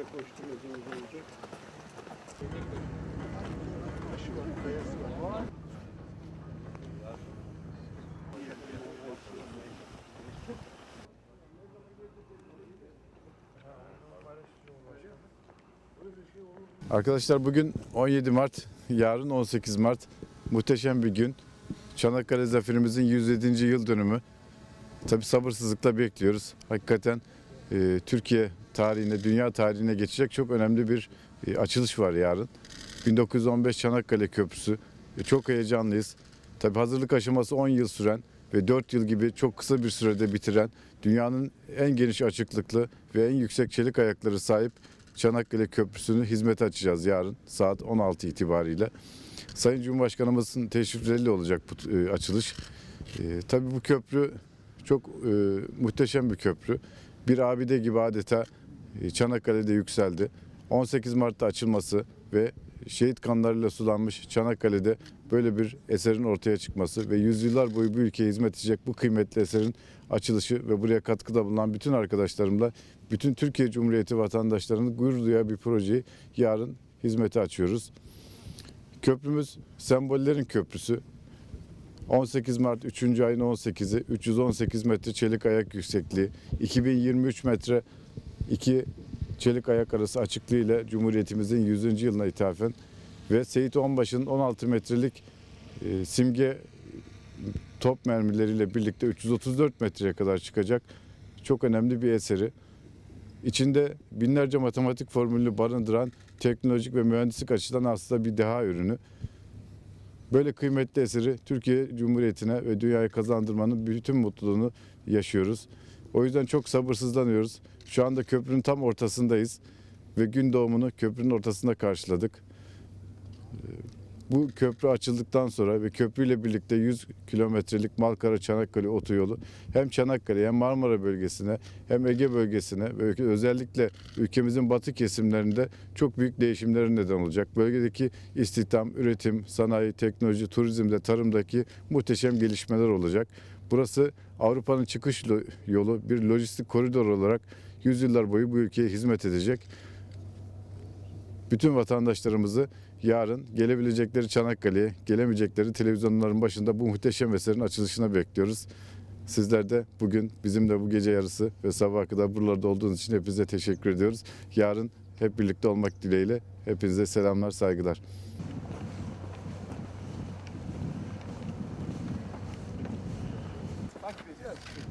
Böyle koşturmacımız olacak. Taşı var, kayası var. Arkadaşlar bugün 17 Mart, yarın 18 Mart. Muhteşem bir gün. Çanakkale Zaferimizin 107. yıl dönümü. Tabi sabırsızlıkla bekliyoruz. Hakikaten e, Türkiye tarihine, dünya tarihine geçecek çok önemli bir e, açılış var yarın. 1915 Çanakkale Köprüsü. E, çok heyecanlıyız. Tabi hazırlık aşaması 10 yıl süren ve 4 yıl gibi çok kısa bir sürede bitiren dünyanın en geniş açıklıklı ve en yüksek çelik ayakları sahip Çanakkale Köprüsü'nü hizmete açacağız yarın saat 16 itibariyle. Sayın Cumhurbaşkanımızın teşrifleriyle olacak bu e, açılış. E, tabii bu köprü çok e, muhteşem bir köprü. Bir abide gibi adeta Çanakkale'de yükseldi. 18 Mart'ta açılması ve şehit kanlarıyla sulanmış Çanakkale'de böyle bir eserin ortaya çıkması ve yüzyıllar boyu bu ülkeye hizmet edecek bu kıymetli eserin açılışı ve buraya katkıda bulunan bütün arkadaşlarımla bütün Türkiye Cumhuriyeti vatandaşlarının gurur duyacağı bir projeyi yarın hizmete açıyoruz. Köprümüz sembollerin köprüsü. 18 Mart 3. ayın 18'i 318 metre çelik ayak yüksekliği, 2023 metre iki çelik ayak arası açıklığı ile Cumhuriyetimizin 100. yılına ithafen ve Seyit Onbaşı'nın 16 metrelik e, simge top mermileriyle birlikte 334 metreye kadar çıkacak çok önemli bir eseri. İçinde binlerce matematik formülünü barındıran teknolojik ve mühendislik açıdan aslında bir deha ürünü. Böyle kıymetli eseri Türkiye Cumhuriyeti'ne ve dünyaya kazandırmanın bütün mutluluğunu yaşıyoruz. O yüzden çok sabırsızlanıyoruz. Şu anda köprünün tam ortasındayız ve gün doğumunu köprünün ortasında karşıladık. Bu köprü açıldıktan sonra ve köprüyle birlikte 100 kilometrelik Malkara-Çanakkale otoyolu hem Çanakkale hem Marmara bölgesine hem Ege bölgesine ve özellikle ülkemizin batı kesimlerinde çok büyük değişimlere neden olacak. Bölgedeki istihdam, üretim, sanayi, teknoloji, turizmde, tarımdaki muhteşem gelişmeler olacak. Burası Avrupa'nın çıkış yolu, bir lojistik koridor olarak yüzyıllar boyu bu ülkeye hizmet edecek bütün vatandaşlarımızı yarın gelebilecekleri Çanakkale'ye, gelemeyecekleri televizyonların başında bu muhteşem eserin açılışına bekliyoruz. Sizler de bugün bizimle bu gece yarısı ve sabaha kadar buralarda olduğunuz için hepinize teşekkür ediyoruz. Yarın hep birlikte olmak dileğiyle hepinize selamlar, saygılar. は来てる。